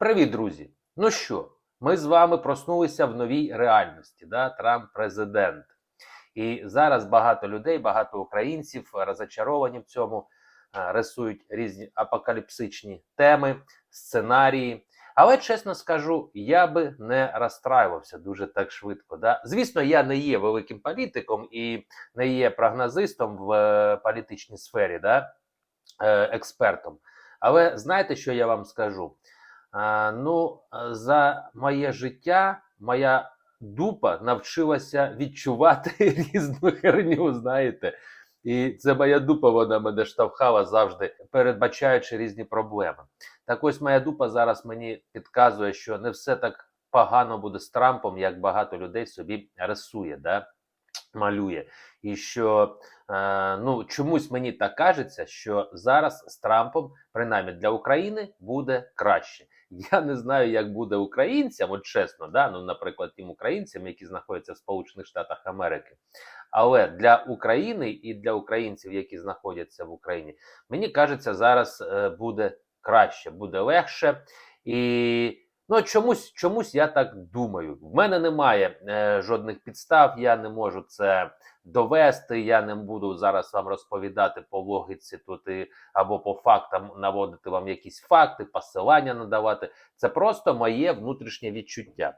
Привіт, друзі! Ну що, ми з вами проснулися в новій реальності. Да? Трамп президент. І зараз багато людей, багато українців розочаровані в цьому, е, рисують різні апокаліпсичні теми, сценарії. Але чесно скажу, я би не розстраювався дуже так швидко. Да? Звісно, я не є великим політиком і не є прогнозистом в е, політичній сфері, да? е, експертом. Але знаєте, що я вам скажу? Ну, е, за моє життя моя дупа навчилася відчувати різну херню, знаєте. І це моя дупа, вона мене штовхала завжди, передбачаючи різні проблеми. Так ось моя дупа зараз мені підказує, що не все так погано буде з Трампом, як багато людей собі рисує, да? малює. І що е, ну, чомусь мені так кажеться, що зараз з Трампом, принаймні для України, буде краще. Я не знаю, як буде українцям, от чесно, да? ну, наприклад, тим українцям, які знаходяться в Сполучених Штатах Америки. Але для України і для українців, які знаходяться в Україні, мені кажеться, зараз е, буде краще, буде легше. І ну, чомусь, чомусь я так думаю. В мене немає е, жодних підстав, я не можу це довести. Я не буду зараз вам розповідати по логіці тут і, або по фактам наводити вам якісь факти, посилання надавати. Це просто моє внутрішнє відчуття.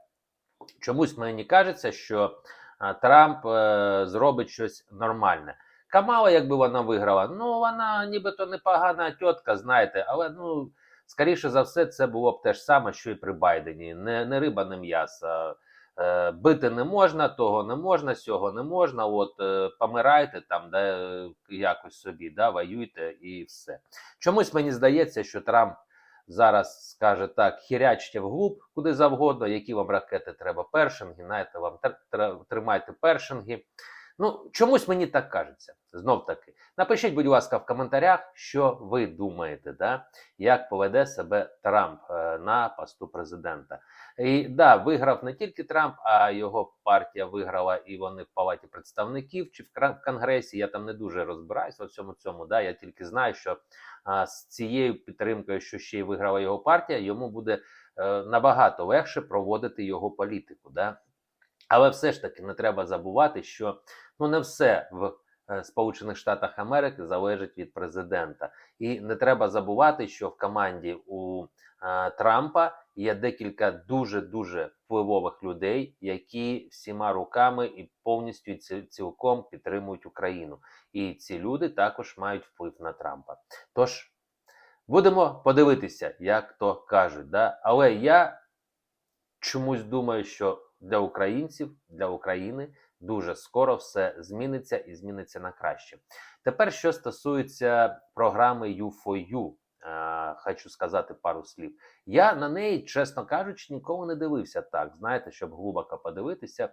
Чомусь мені кажеться, що а, Трамп е, зробить щось нормальне. Камала, якби вона виграла, ну вона нібито непогана тітка, знаєте, але ну скоріше за все, це було б те ж саме, що і при Байдені. Не, не риба, не м'ясо. Е, бити не можна, того не можна, сього не можна. От е, помирайте там, да, е, якось собі, да, воюйте і все. Чомусь мені здається, що Трамп зараз скаже так: хірячте вглуб куди завгодно, які вам ракети треба першинги, знаєте, вам тр- тр- тримайте першинги. Ну, чомусь мені так кажеться. Знов таки. Напишіть, будь ласка, в коментарях, що ви думаєте, да? як поведе себе Трамп е, на посту президента. І да, виграв не тільки Трамп, а його партія виграла і вони в палаті представників чи в Конгресі. Я там не дуже розбираюся у всьому цьому. Да? Я тільки знаю, що а, з цією підтримкою, що ще й виграла його партія, йому буде е, набагато легше проводити його політику. Да? Але все ж таки не треба забувати, що ну не все в е, Сполучених Штатах Америки залежить від президента, і не треба забувати, що в команді у е, Трампа є декілька дуже дуже впливових людей, які всіма руками і повністю цілком підтримують Україну. І ці люди також мають вплив на Трампа. Тож будемо подивитися, як то кажуть. Да? Але я чомусь думаю, що для українців, для України дуже скоро все зміниться і зміниться на краще. Тепер, що стосується програми U4U, е, хочу сказати пару слів. Я на неї, чесно кажучи, ніколи не дивився так. Знаєте, щоб глибоко подивитися,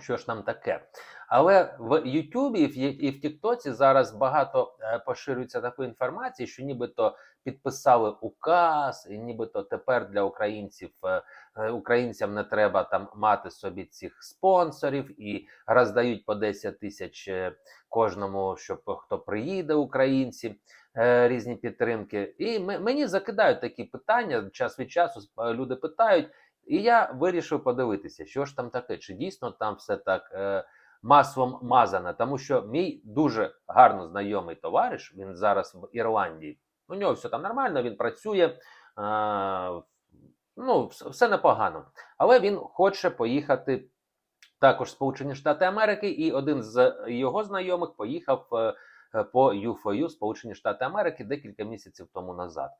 що ж там таке. Але в Ютубі і в, Тіктоці зараз багато е, поширюється такої інформації, що нібито підписали указ, і нібито тепер для українців е, е, українцям не треба там мати собі цих спонсорів і роздають по 10 тисяч кожному, щоб хто приїде, українці. Різні підтримки, і мені закидають такі питання час від часу. Люди питають, і я вирішив подивитися, що ж там таке, чи дійсно там все так е, маслом мазане. Тому що мій дуже гарно знайомий товариш, він зараз в Ірландії. У нього все там нормально, він працює, е, ну, все непогано. Але він хоче поїхати також в Сполучені Штати Америки, і один з його знайомих поїхав е, е, по UFOU Сполучені Штати Америки декілька місяців тому назад.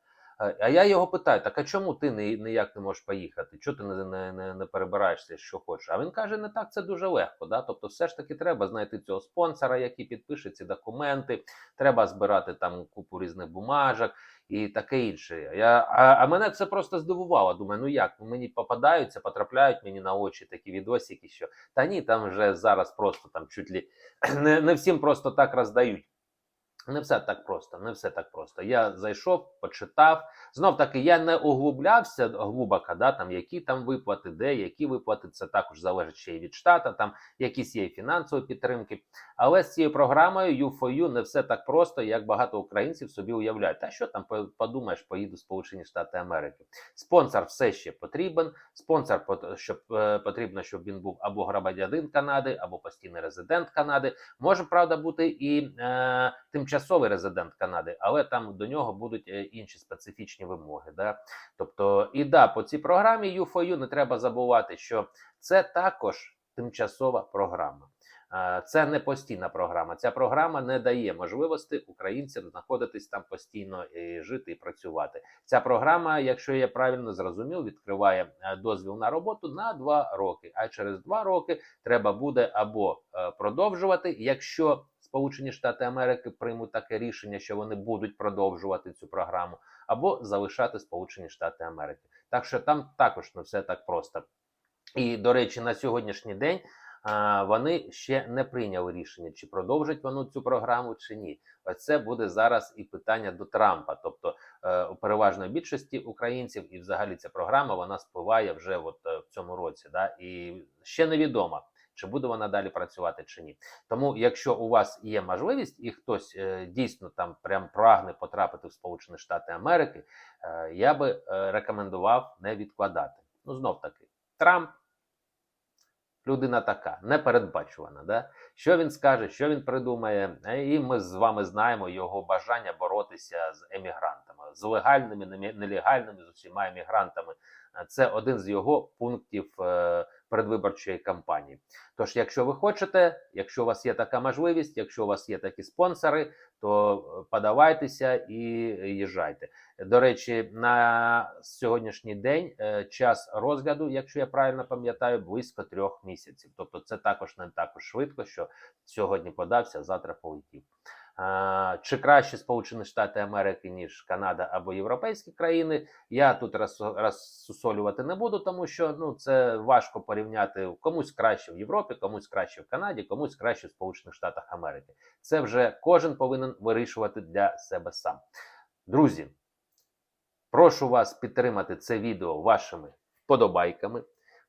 Е, А я його питаю: так а чому ти не, ніяк не можеш поїхати? Чого ти не, не, не, не перебираєшся, що хочеш? А він каже: не так, це дуже легко. Да? Тобто, все ж таки треба знайти цього спонсора, який підпише ці документи, треба збирати там купу різних бумажок і таке інше. Я, а, а мене це просто здивувало. Думаю, ну як? Ну, мені попадаються, потрапляють мені на очі такі відосики, що та ні, там вже зараз просто там чуть лі не, не всім просто так роздають Не все так просто, не все так просто. Я зайшов, почитав. Знов таки, я не углублявся глибоко, да, там, які там виплати, де, які виплати, це також залежить ще й від штата, там якісь є фінансові підтримки. Але з цією програмою U4U не все так просто, як багато українців собі уявляють. Та що там подумаєш, поїду Сполучені Штати Америки. Спонсор все ще потрібен. Спонсор щоб, е, потрібно, щоб він був або громадянин Канади, або постійний резидент Канади. Може, правда, бути і е, тимчасовий резидент Канади, але там до нього будуть е, інші специфічні вимоги. Да? Тобто, і да, по цій програмі U4U не треба забувати, що це також тимчасова програма. Це не постійна програма. Ця програма не дає можливості українцям знаходитись там постійно і жити і працювати. Ця програма, якщо я правильно зрозумів, відкриває е, дозвіл на роботу на два роки. А через два роки треба буде або е, продовжувати, якщо Сполучені Штати Америки приймуть таке рішення, що вони будуть продовжувати цю програму, або залишати Сполучені Штати Америки. Так що там також не все так просто. І до речі, на сьогоднішній день вони ще не прийняли рішення, чи продовжать вони цю програму, чи ні. Оце буде зараз і питання до Трампа. Тобто, е, у переважної більшості українців, і взагалі ця програма вона спливає вже от е, в цьому році. Да? І ще невідомо, чи буде вона далі працювати чи ні. Тому, якщо у вас є можливість, і хтось е, дійсно там прям прагне потрапити в Сполучені Штати Америки, е, я би е, рекомендував не відкладати. Ну знов таки, Трамп. Людина така непередбачувана. Да? Що він скаже, що він придумає, Е, і ми з вами знаємо його бажання боротися з емігрантами, з легальними, нелегальними, з усіма емігрантами. Це один з його пунктів е, передвиборчої кампанії. Тож, якщо ви хочете, якщо у вас є така можливість, якщо у вас є такі спонсори, то е, подавайтеся і їжджайте. До речі, на сьогоднішній день е, час розгляду, якщо я правильно пам'ятаю, близько трьох місяців. Тобто, це також не також швидко, що сьогодні подався, завтра полетів. Чи краще Сполучені Штати Америки, ніж Канада або європейські країни? Я тут розсусолювати не буду, тому що ну це важко порівняти комусь краще в Європі, комусь краще в Канаді, комусь краще в Сполучених Штатах Америки. Це вже кожен повинен вирішувати для себе сам. Друзі, прошу вас підтримати це відео вашими вподобайками.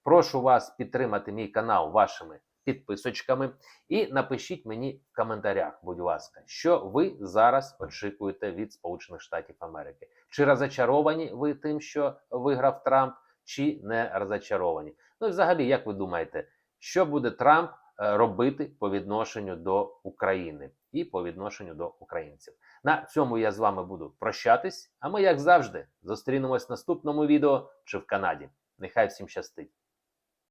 Прошу вас підтримати мій канал вашими підписочками. І напишіть мені в коментарях, будь ласка, що ви зараз очікуєте від Сполучених Штатів Америки. Чи розочаровані ви тим, що виграв Трамп, чи не розочаровані? Ну і взагалі, як ви думаєте, що буде Трамп е, робити по відношенню до України і по відношенню до українців? На цьому я з вами буду прощатись. А ми, як завжди, зустрінемось в наступному відео чи в Канаді. Нехай всім щастить!